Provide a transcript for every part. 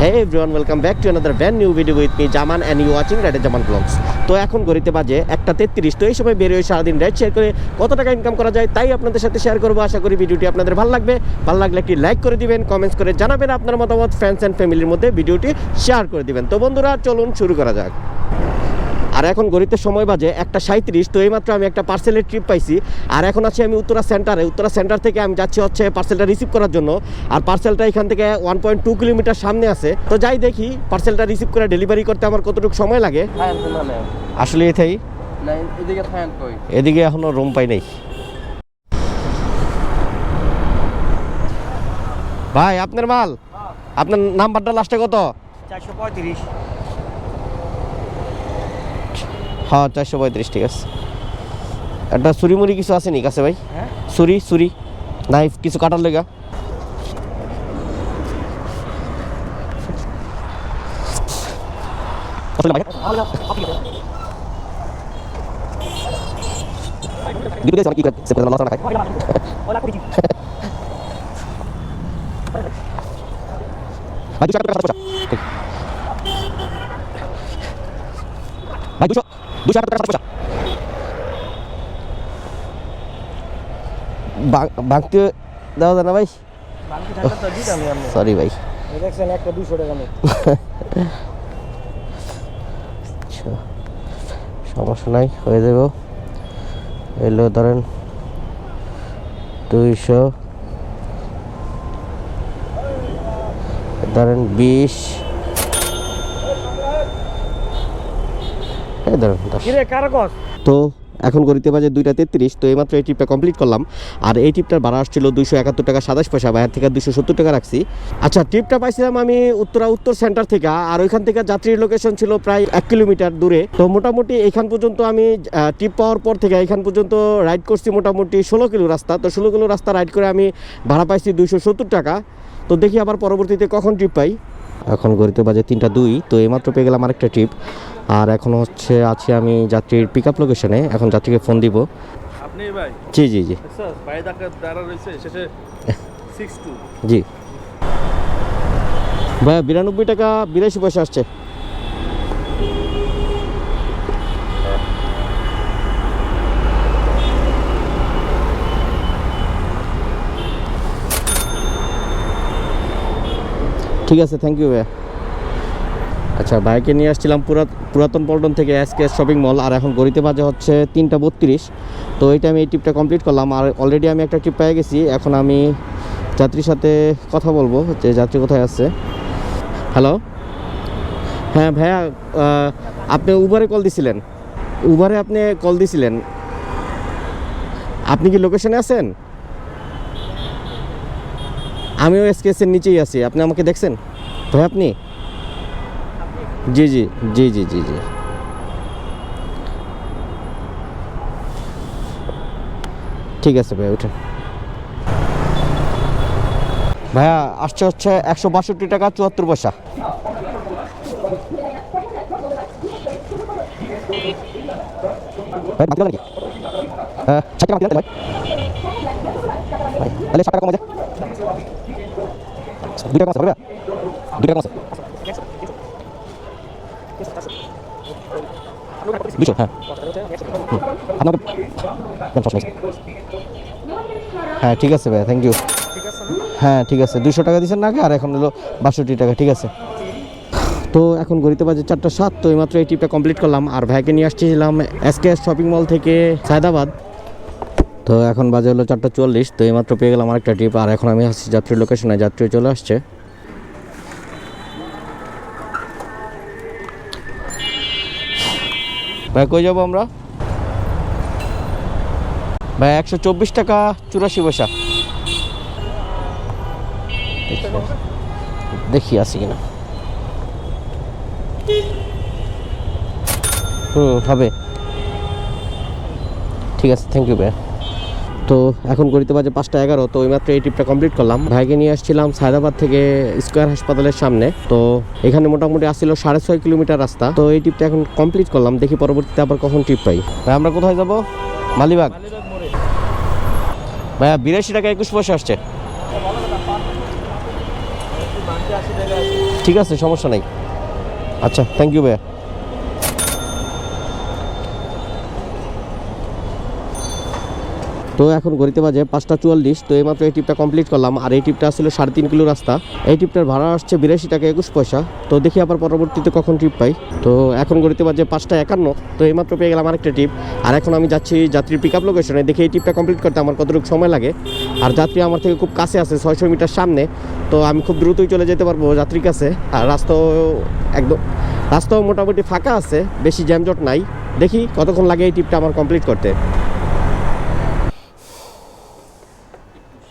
Hey everyone welcome back to another brand new video with me Zaman and you watching রাইডে Zaman blogs তো এখন ঘড়িতে বাজে একটা তেত্রিশ, তো এই সময় বেরোয় সারাদিন রাইড শেয়ার করে কত টাকা ইনকাম করা যায় তাই আপনাদের সাথে শেয়ার করব। আশা করি ভিডিওটি আপনাদের ভালো লাগবে। ভালো লাগলে একটি লাইক করে দিবেন কমেন্টস করে জানাবেন, আপনার মতামত ফ্রেন্ডস অ্যান্ড ফ্যামিলির মধ্যে ভিডিওটি শেয়ার করে দিবেন। তো বন্ধুরা, চলুন শুরু করা যাক। আর এখন গড়িতে সময় বাজে একটা সাঁত্রিশ তো এইমাত্র আমি একটা পার্সেলের ট্রিপ পাইছি। আর এখন আছি আমি উত্তরা সেন্টারে উত্তরা সেন্টার থেকে আমি যাচ্ছি হচ্ছে পার্সেলটা রিসিভ করার জন্য। আর পার্সেলটা এখান থেকে ওয়ান পয়েন্ট টু কিলোমিটার সামনে আছে। তো যাই দেখি পার্সেলটা রিসিভ করে ডেলিভারি করতে আমার কতটুকু সময় লাগে? আসলে এটাই। এদিকে এখনও রুম পাই নাই। ভাই, আপনার মাল? আপনার নাম্বারটা লাস্টে কত? চারশো পঁয়ত্রিশ। হ্যাঁ চারশো পঁয়ত্রিশ ঠিক আছে। একটা মুড়ি কিছু আছে নি কাছে ভাই? হ্যাঁ। ছুরি ছুরি নাইফ কিছু কাটার লেগা। ভাই দুশো। দুশো টাকা পয়সা ভাঙতে দেওয়া যায় না ভাই? সরি ভাই। দেখছেন একটা দুশো টাকা আচ্ছা সমস্যা নাই হয়ে যাব। এলো ধরেন দুইশো। ধরেন বিশ। এই ধরেন তো এখন গড়িতে বাজে দুইটা তেত্রিশ তো এইমাত্র এই ট্রিপটা কমপ্লিট করলাম। আর এই ট্রিপটার ভাড়া আসছিল দুইশো একাত্তর টাকা সাতাশ পয়সা বাইরে থেকে দুশো সত্তর টাকা রাখছি। আচ্ছা ট্রিপটা পাইছিলাম আমি উত্তরা উত্তর সেন্টার থেকে। আর ওইখান থেকে যাত্রীর লোকেশন ছিল প্রায় এক কিলোমিটার দূরে। তো মোটামুটি এখান পর্যন্ত আমি ট্রিপ পাওয়ার পর থেকে এখান পর্যন্ত রাইড করছি মোটামুটি ষোলো কিলো রাস্তা। তো ষোলো কিলো রাস্তা রাইড করে আমি ভাড়া পাইছি দুইশো সত্তর টাকা। তো দেখি আবার পরবর্তীতে কখন ট্রিপ পাই। এখন গড়িতে বাজে তিনটা দুই তো এইমাত্র পেয়ে গেলাম আরেকটা ট্রিপ আর এখন হচ্ছে আছি আমি যাত্রীর পিক আপ লোকেশনে এখন যাত্রীকে ফোন দিব। আপনি ভাই? জি জি জি। স্যার দাঁড়া রয়েছে শেষে সিক্স টু জি। ভাইয়া বিরানব্বই টাকা বিরাশি পয়সা আসছে। ঠিক আছে থ্যাংক ইউ ভাইয়া। আচ্ছা বাইকে নিয়ে আসছিলাম পুরা- পুরাতন পল্টন থেকে এস এসকে শপিং মল আর এখন গড়িতে বাজে হচ্ছে তিনটা বত্রিশ। তো এইটা আমি এই ট্রিপটা কমপ্লিট করলাম, আর অলরেডি আমি একটা ট্রিপ পেয়ে গেছি। এখন আমি যাত্রীর সাথে কথা বলব, যে যাত্রী কোথায় আছে। হ্যালো হ্যাঁ ভাইয়া আপনি উবারে কল দিছিলেন। উবারে আপনি কল দিছিলেন। আপনি কি লোকেশনে আছেন? আমিও এসকেএসের নিচেই আছি। আপনি আমাকে দেখছেন? ভাই আপনি? জি জি জি জি জি জি। ঠিক আছে ভাইয়া উঠেন ভাইয়া, আসছে হচ্ছে একশো বাষট্টি টাকা চুয়াত্তর পয়সা। ভাই বাদ দিলাম নাকি? হ্যাঁ ঠিক আছে ভাই থ্যাংক ইউ হ্যাঁ ঠিক আছে দুশো টাকা দিচ্ছেন না আর এখন হলো বাষট্টি টাকা, ঠিক আছে। তো এখন গড়িতে বাজে চারটা সাত, তো এইমাত্র এই ট্রিপটা কমপ্লিট করলাম। আর ভাইকে নিয়ে আসছিলাম এসকে শপিং মল থেকে সায়দাবাদ। তো এখন বাজে হলো চারটা চুয়াল্লিশ তো এইমাত্র পেয়ে গেলাম আরেকটা ট্রিপ আর এখন আমি আসছি যাত্রীর লোকেশনে যাত্রী চলে আসছে। ভাই, কই যাব আমরা? ভাই, একশো চব্বিশ টাকা চুরাশি পয়সা। দেখি- আছে কিনা। হুম, হবে। ঠিক আছে থ্যাংক ইউ ভাই। তো এখন গড়িতে বাজে পাঁচটা এগারো, তো এইমাত্র এই ট্রিপটা কমপ্লিট করলাম। ভাইকে নিয়ে আসছিলাম সায়দাবাদ থেকে স্কোয়ার হাসপাতালের সামনে। তো এখানে মোটামুটি আসছিল সাড়ে ছয় কিলোমিটার রাস্তা। তো এই ট্রিপটা এখন কমপ্লিট করলাম, দেখি পরবর্তীতে আবার কখন ট্রিপ পাই। ভাই, আমরা কোথায় যাব? মালিবাগ। ভাইয়া, বিরাশি টাকা একুশ পয়সা আসছে। ঠিক আছে, সমস্যা নাই। আচ্ছা থ্যাংক ইউ ভাইয়া। তো এখন গড়িতে বাজে পাঁচটা চুয়াল্লিশ, তো এইমাত্র এই ট্রিপটা কমপ্লিট করলাম। আর এই ট্রিপটা আসলে সাড়ে তিন কিলো রাস্তা। এই ট্রিপটার ভাড়া আসছে বিরাশি টাকা একুশ পয়সা। তো দেখি আবার পরবর্তীতে কখন ট্রিপ পাই। তো এখন গড়িতে বাজে পাঁচটা একান্ন, তো এইমাত্র পেয়ে গেলাম আরেকটা ট্রিপ আর এখন আমি যাচ্ছি যাত্রীর পিক আপ লোকেশনে দেখি এই ট্রিপটা কমপ্লিট করতে আমার কতটুকু সময় লাগে। আর যাত্রী আমার থেকে খুব কাছে আছে, ছয়শো মিটার সামনে। তো আমি খুব দ্রুতই চলে যেতে পারব যাত্রীর কাছে। আর রাস্তাও একদম, রাস্তাও মোটামুটি ফাঁকা আছে, বেশি জ্যামজট নাই। দেখি কতক্ষণ লাগে এই ট্রিপটা আমার কমপ্লিট করতে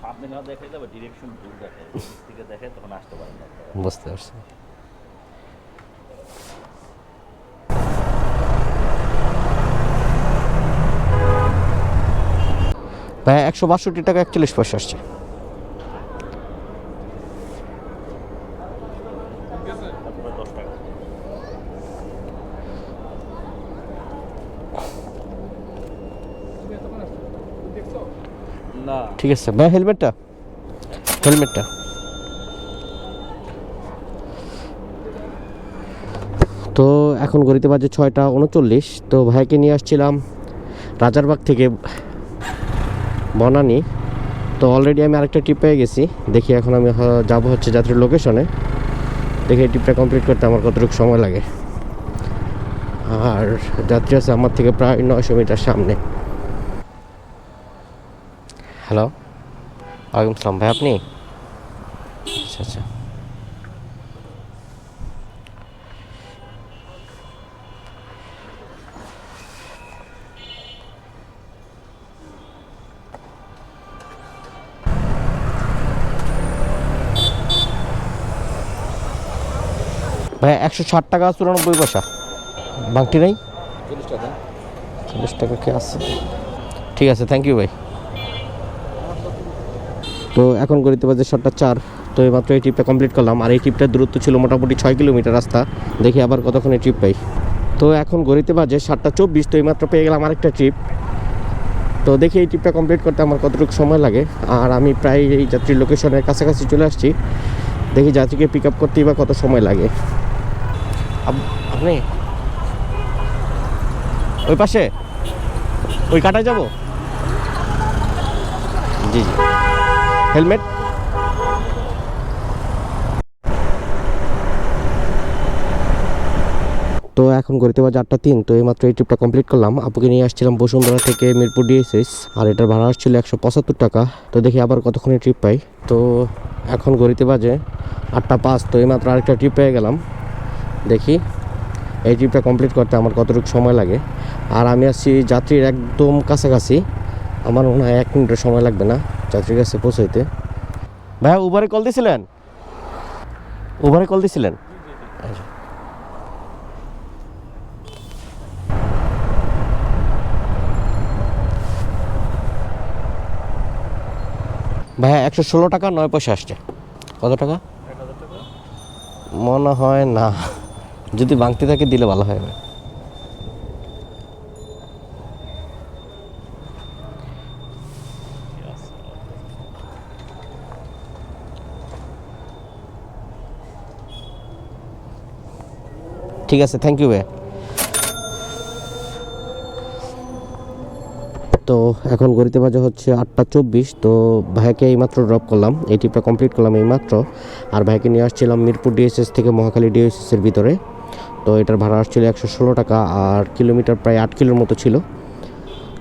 সামনে না দেখাই যাবে ডিরেকশন ভুল দেখে থেকে দেখে তখন আসতে পারেন বুঝতে পারছি। ভাই একশো বাষট্টি টাকা একচল্লিশ পয়সা আসছে। ঠিক আছে। ভাই হেলমেটটা হেলমেটটা। তো এখন গড়িতে বাজে ছয়টা উনচল্লিশ। তো ভাইকে নিয়ে আসছিলাম রাজারবাগ থেকে বনানি। তো অলরেডি আমি আরেকটা ট্রিপ পেয়ে গেছি। দেখি এখন আমি যাব হচ্ছে যাত্রীর লোকেশনে দেখি এই ট্রিপটা কমপ্লিট করতে আমার কতটুকু সময় লাগে। আর যাত্রী আছে আমার থেকে প্রায় নয়শো মিটার সামনে। হ্যালো ওয়ালাইকুম সালাম। ভাই, আপনি? আচ্ছা আচ্ছা। ভাই একশো ষাট টাকা চুরানব্বই পয়সা। বাংটি নেই? চল্লিশ টাকা। কি আছে? ঠিক আছে থ্যাংক ইউ ভাই। তো এখন গড়িতে বাজে সাতটা চার। তো এইমাত্র এই ট্রিপটা কমপ্লিট করলাম। আর এই ট্রিপটার দূরত্ব ছিল মোটামুটি ছয় কিলোমিটার রাস্তা। দেখি আবার কতক্ষণে ট্রিপ পাই। তো এখন গড়িতে বাজে সাতটা চব্বিশ, তো এইমাত্র পেয়ে গেলাম আরেকটা ট্রিপ তো দেখি এই ট্রিপটা কমপ্লিট করতে আমার কতটুকু সময় লাগে। আর আমি প্রায় এই যাত্রীর লোকেশনের কাছাকাছি চলে আসছি। দেখি যাত্রীকে পিক আপ করতেই বা কত সময় লাগে। আপ- আপনি? ওই পাশে? ওই কাটায় যাব? জি জি। হেলমেট তো এখন করতে পারছি আটটা তিন, তো এইমাত্র এই ট্রিপটা কমপ্লিট করলাম। আপুকে নিয়ে আসছিলাম বসুন্ধরা থেকে মিরপুর ডিএসএস আর এটার ভাড়া আসছিল একশো পঁচাত্তর টাকা। তো দেখি আবার কতক্ষণে ট্রিপ পাই। তো এখন গড়িতে বাজে আটটা পাঁচ, তো এইমাত্র আরেকটা ট্রিপ পেয়ে গেলাম। দেখি এই ট্রিপটা কমপ্লিট করতে আমার কতটুকু সময় লাগে। আর আমি আসছি যাত্রীর একদম কাছাকাছি। আমার মনে হয় এক মিনিটের সময় লাগবে না যাত্রীর কাছে পৌঁছাইতে। ভাইয়া উবারে কল দিয়েছিলেন উবারে কল দিয়েছিলেন ভাইয়া, একশো ষোলো টাকা, নয় পয়সা আসছে। কত টাকা? মনে হয় না। যদি বাংতি থাকে, দিলে ভালো হয় ঠিক আছে থ্যাংক ইউ ভাই তো এখন গড়িতে বাজে হচ্ছে আটটা চব্বিশ, তো ভাইকে এইমাত্র ড্রপ করলাম। এই ট্রিপটা কমপ্লিট করলাম এইমাত্র। আর ভাইকে নিয়ে আসছিলাম মিরপুর ডিএসএস থেকে মহাখালী ডিএসএসের ভিতরে। তো এটার ভাড়া আসছিল একশো ষোলো টাকা, আর কিলোমিটার প্রায় আট কিলোর মতো ছিল।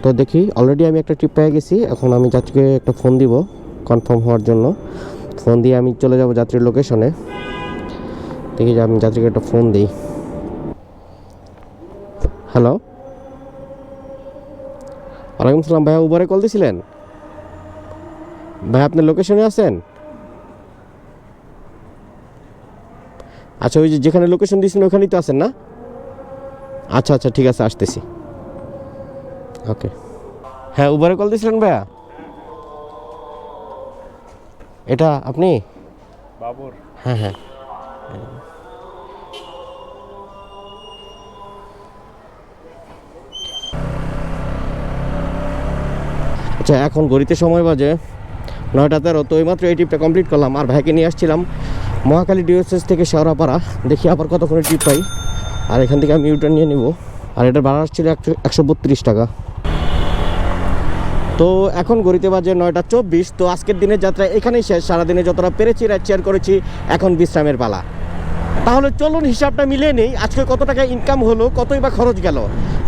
তো দেখি অলরেডি আমি একটা ট্রিপ পেয়ে গেছি। এখন আমি যাত্রীকে একটা ফোন দিব কনফার্ম হওয়ার জন্য। ফোন দিয়ে আমি চলে যাব যাত্রীর লোকেশনে দেখি যে আমি যাত্রীকে একটা ফোন দিই। হ্যালো ওয়ালাইকুম সালাম ভাইয়া উবারে কল দিয়েছিলেন ভাই আপনি লোকেশনে আছেন? আচ্ছা ওই যে যেখানে লোকেশন দিয়েছিলেন ওখানেই তো আছেন না? আচ্ছা আচ্ছা ঠিক আছে আসতেছি। ওকে হ্যাঁ উবারে কল দিয়েছিলেন ভাইয়া? এটা আপনি? বাবর। হ্যাঁ হ্যাঁ। আচ্ছা এখন ঘড়িতে সময় বাজে নয়টা তেরো, তো এইমাত্র এই ট্রিপটা কমপ্লিট করলাম। আর ভাইকে নিয়ে আসছিলাম মহাকালী ডিওএসএস থেকে শেওড়াপাড়া। দেখি আবার কতক্ষণে ট্রিপ পাই। আর এখান থেকে আমি ইউটার নিয়ে নিব। আর এটার ভাড়া আসছিল একশো বত্রিশ টাকা। তো এখন গড়িতে বাজে নয়টা চব্বিশ। তো আজকের দিনের যাত্রা এখানেই শেষ। সারাদিনে যতটা পেরেছি রাইড শেয়ার করেছি, এখন বিশ্রামের পালা। তাহলে চলুন, হিসাবটা মিলিয়ে নেই। আজকে কত টাকা ইনকাম হলো, কতই বা খরচ গেল?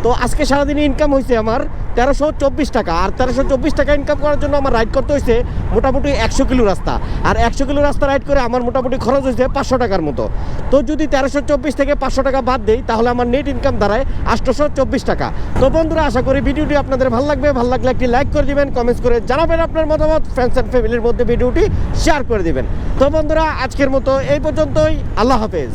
তো আজকে সারাদিনে ইনকাম হয়েছে আমার তেরোশো চব্বিশ টাকা। আর তেরোশো চব্বিশ টাকা ইনকাম করার জন্য আমার রাইড করতে হয়েছে মোটামুটি একশো কিলো রাস্তা। আর একশো কিলো রাস্তা রাইড করে আমার মোটামুটি খরচ হয়েছে পাঁচশো টাকার মতো। তো যদি তেরোশো চব্বিশ থেকে পাঁচশো টাকা বাদ দেই, তাহলে আমার নেট ইনকাম দাঁড়ায় আটশোশো চব্বিশ টাকা। তো বন্ধুরা, আশা করি ভিডিওটি আপনাদের ভালো লাগবে। ভালো লাগলে একটি লাইক করে দিবেন কমেন্টস করে জানাবেন আপনার মতামত ফ্রেন্ডস অ্যান্ড ফ্যামিলির মধ্যে ভিডিওটি শেয়ার করে দিবেন। তো বন্ধুরা, আজকের মতো এই পর্যন্তই। আল্লাহ হাফেজ।